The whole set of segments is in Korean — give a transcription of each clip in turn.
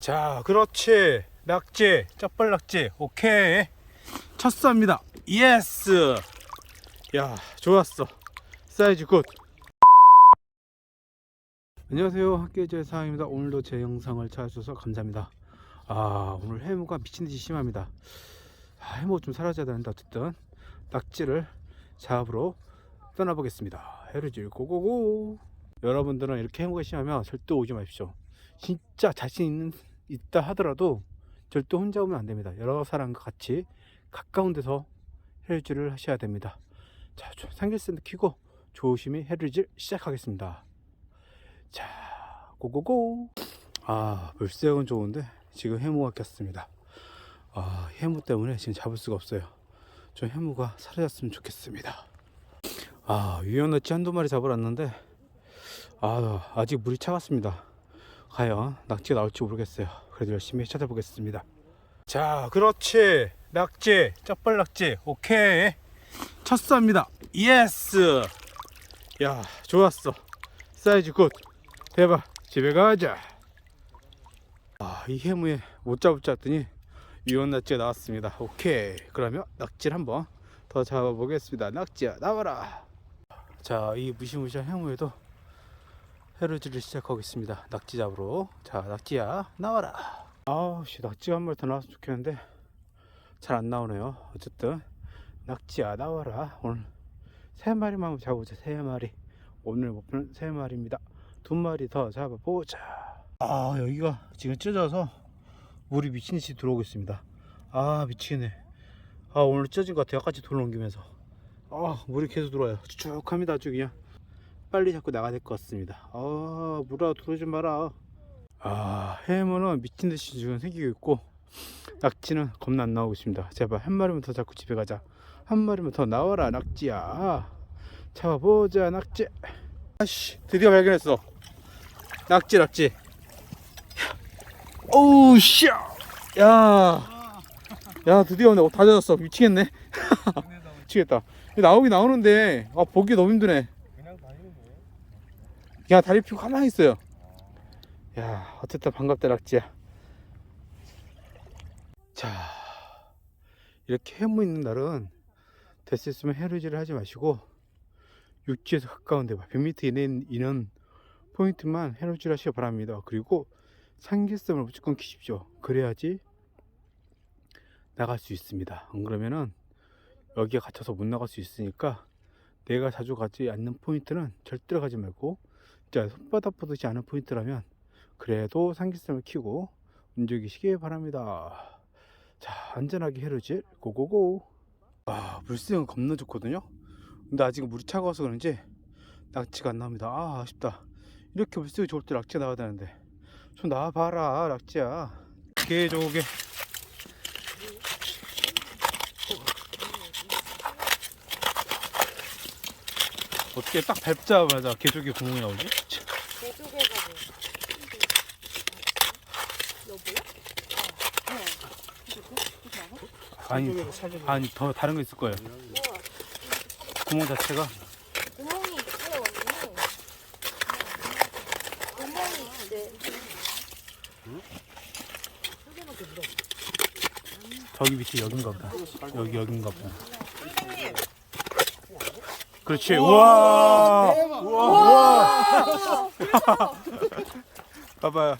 자, 그렇지. 낙지, 쩍벌 낙지. 오케이. 첫 쌉니다. 예스. 야, 좋았어. 사이즈 굿. 안녕하세요. 학교의 사항입니다. 오늘도 제 영상을 찾아주셔서 감사합니다. 아, 오늘 해무가 미친 듯이 심합니다. 아, 해무 좀 사라져야 되는데 어쨌든 낙지를 잡으러 떠나보겠습니다. 해루질 고고고. 여러분들은 이렇게 해무가 심하면 절대 오지 마십시오. 진짜 자신 있는 있다 하더라도 절대 혼자 오면 안 됩니다. 여러 사람과 같이 가까운 데서 해루질을 하셔야 됩니다. 자, 삼겹살도 키고 조심히 해루질 시작하겠습니다. 자, 고고고. 아, 물색은 좋은데 지금 해무가 꼈습니다. 아, 해무 때문에 지금 잡을 수가 없어요. 좀 해무가 사라졌으면 좋겠습니다. 아, 유연어치 한두 마리 잡으러 왔는데 아, 아직 물이 차갑습니다. 과연 낙지가 나올지 모르겠어요. 그래도 열심히 찾아보겠습니다. 자, 그렇지. 낙지, 쩍벌 낙지. 오케이. 첫 쌉니다. 예스. 야, 좋았어. 사이즈 굿. 대박. 집에 가자. 아, 이 해무에 못 잡을 줄 알았더니 유언 낙지가 나왔습니다. 오케이. 그러면 낙지를 한번 더 잡아보겠습니다. 낙지야, 나와라. 자, 이 무시무시한 해무에도 해루질을 시작하겠습니다. 낙지 잡으러. 자, 낙지야, 나와라. 아우, 씨, 낙지가 한 마리 더 나왔으면 좋겠는데, 잘 안 나오네요. 어쨌든, 낙지야, 나와라. 오늘 세 마리만 잡아보자. 세 마리. 오늘 목표는 세 마리입니다. 두 마리 더 잡아보자. 아, 여기가 지금 찢어져서 물이 미친 듯이 들어오고 있습니다. 아, 미치겠네. 아, 오늘 찢어진 것 같아요. 아까지 돌 옮기면서. 아, 물이 계속 들어와요. 축축합니다. 아주 그냥. 빨리 자꾸 나가야 될 것 같습니다. 아, 물아 들어오지 마라. 아, 해무는 미친 듯이 지금 생기고 있고, 낙지는 겁나 안 나오고 있습니다. 제발 한 마리만 더 잡고 집에 가자. 한 마리만 더 나와라, 낙지야. 잡아보자, 낙지. 아씨, 드디어 발견했어. 낙지, 낙지. 오우, 씨. 야. 야, 드디어 나다 젖었어. 미치겠네. 미치겠다. 나오긴 나오는데, 아, 보기 너무 힘드네. 그냥 다리 펴고 가만히 있어요. 야, 어쨌든 반갑다 낙지야. 자, 이렇게 해무 있는 날은 됐으면 해루질을 하지 마시고 육지에서 가까운 데 100m 이내 있는 포인트만 해루질 하시기 바랍니다. 그리고 상기성을 무조건 키십시오. 그래야지 나갈 수 있습니다. 안 그러면은 여기에 갇혀서 못 나갈 수 있으니까 내가 자주 가지 않는 포인트는 절대로 가지 말고 자, 손바닥 보듯이 않은 포인트라면 그래도 상기성을 키고 움직이시기 바랍니다. 자, 안전하게 해루질 고고고. 아, 물수는 겁나 좋거든요. 근데 아직 물이 차가워서 그런지 낙지가 안 나옵니다. 아, 아쉽다. 이렇게 물수가 좋을 때 낙지가 나와야 되는데. 좀 나와봐라, 낙지야. 개조개. 어떻게 딱 밟자마자 개조개 구멍이 나오지? 개조개가 뭐? 여보야? 아니, 아니 더 다른 거 있을 거예요. 뭐 구멍 자체가 구멍이 있어요 언니. 구멍이 있대. 저기 밑에 여긴가 보다. 여기 여긴가 보다. 선생님. 그렇지. 우와. 우와. 봐봐요.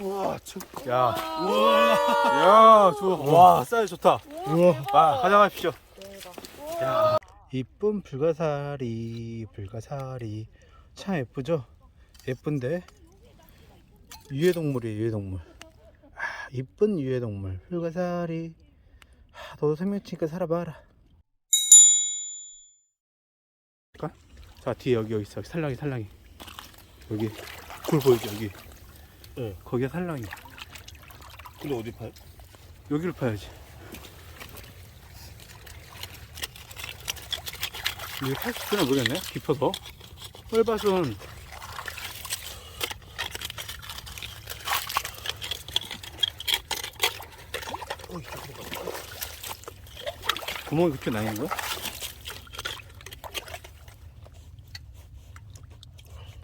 와, 참. 야. 야, 좋아. 와, 사이즈 좋다. 우와. 아, 가져가십시오. 대박. 야. 이쁜 불가사리, 불가사리. 참 예쁘죠? 예쁜데 유해동물이에요, 유해동물. 아, 이쁜 유해동물. 불가사리. 아, 너도 생명치니까 살아봐라. 자, 뒤에 여기 여기 있어. 살랑이, 살랑이. 여기 굴 보이죠, 여기. 네. 거기가 살랑이. 근데 어디 파요? 여기를 파야지. 이게 80도나 모르겠네? 깊어서. 뻘밭은 구멍이 그렇게 나는 거야?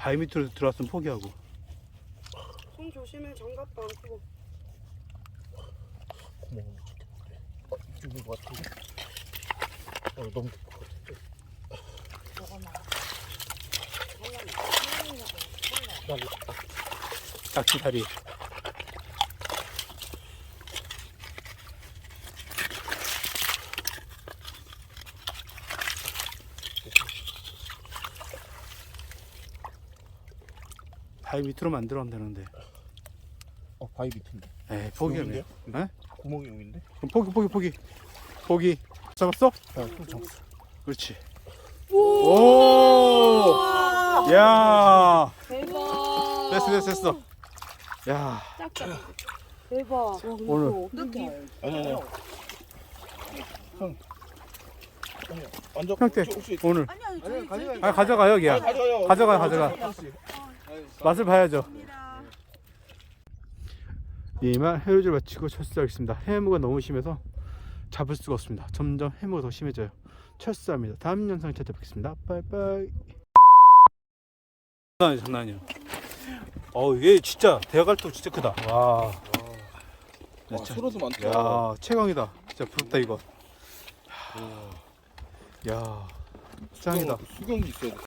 바위 밑으로 들어왔으면 포기하고. 손 조심해 장갑도 안 끼고. 구멍은 죽은 것 같은데. 어, 너무 죽을 것 같은데. 먹어놔. 날라. 낚시 다리. 바위 밑으로 만들어면 되는데. 어, 바위 밑인데. 에이, 포기하네. 에? 구멍이 여기인데? 그럼 포기, 포기, 포기. 포기. 잡았어? 아, 좀 잡았어. 그렇지. 오! 야! 대박. 됐어, 됐어, 됐어. 야, 대박. 오늘 어떻게? 아니, 아니. 형. 아니, 완전 형태 오늘 아니 아니 아 가져가요, 아니, 야. 가져가요. 가져가요, 가져가. 맛을 봐야죠. 입니다. 이만 해루질 마치고 철수하겠습니다. 해무가 너무 심해서 잡을 수가 없습니다. 점점 해무가 더 심해져요. 철수합니다. 다음 영상에 찾아뵙겠습니다. 빠이빠이. 장난 아니야, 장난 아니야. 어 이게 진짜 대갈통 진짜 크다. 와. 와, 진짜. 소로도 많다. 야 최강이다. 진짜 부럽다 이거. 야 짱이다. 수경이 있어야 돼.